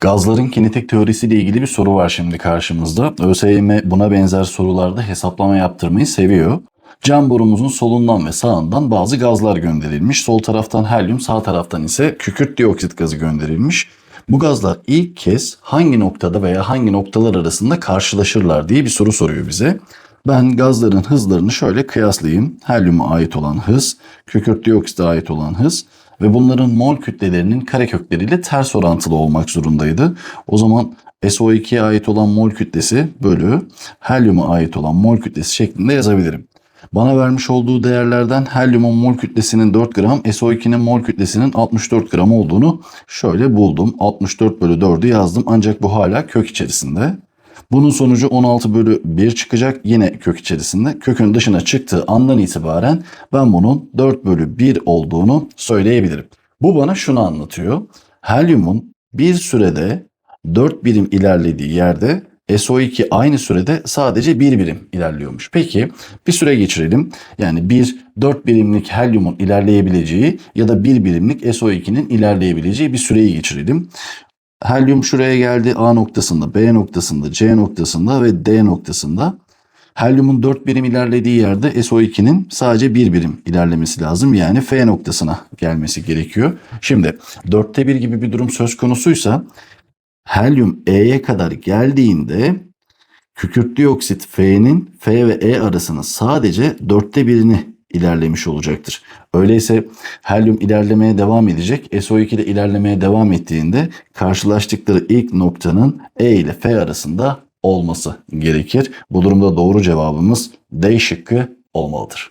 Gazların kinetik teorisiyle ilgili bir soru var şimdi karşımızda. ÖSYM buna benzer sorularda hesaplama yaptırmayı seviyor. Cam borumuzun solundan ve sağından bazı gazlar gönderilmiş. Sol taraftan helyum, sağ taraftan ise kükürt dioksit gazı gönderilmiş. Bu gazlar ilk kez hangi noktada veya hangi noktalar arasında karşılaşırlar diye bir soru soruyor bize. Ben gazların hızlarını şöyle kıyaslayayım. Helyuma ait olan hız, kükürt dioksite ait olan hız ve bunların mol kütlelerinin karekökleriyle ters orantılı olmak zorundaydı. O zaman SO2'ye ait olan mol kütlesi bölü helyuma ait olan mol kütlesi şeklinde yazabilirim. Bana vermiş olduğu değerlerden helyumun mol kütlesinin 4 gram, SO2'nin mol kütlesinin 64 gram olduğunu şöyle buldum. 64 bölü 4'ü yazdım ancak bu hala kök içerisinde. Bunun sonucu 16 bölü 1 çıkacak yine kök içerisinde. Kökün dışına çıktığı andan itibaren ben bunun 4 bölü 1 olduğunu söyleyebilirim. Bu bana şunu anlatıyor. Helyumun bir sürede 4 birim ilerlediği yerde SO2 aynı sürede sadece 1 birim ilerliyormuş. Peki bir süre geçirelim. Yani bir 4 birimlik helyumun ilerleyebileceği ya da 1 birimlik SO2'nin ilerleyebileceği bir süreyi geçirelim. Helyum şuraya geldi A noktasında, B noktasında, C noktasında ve D noktasında. Helyumun 4 birim ilerlediği yerde SO2'nin sadece 1 birim ilerlemesi lazım. Yani F noktasına gelmesi gerekiyor. Şimdi 4'te 1 gibi bir durum söz konusuysa helyum E'ye kadar geldiğinde kükürt dioksit F'nin F ve E arasının sadece dörtte birini ilerlemiş olacaktır. Öyleyse helyum ilerlemeye devam edecek. SO2 de ilerlemeye devam ettiğinde karşılaştıkları ilk noktanın E ile F arasında olması gerekir. Bu durumda doğru cevabımız D şıkkı olmalıdır.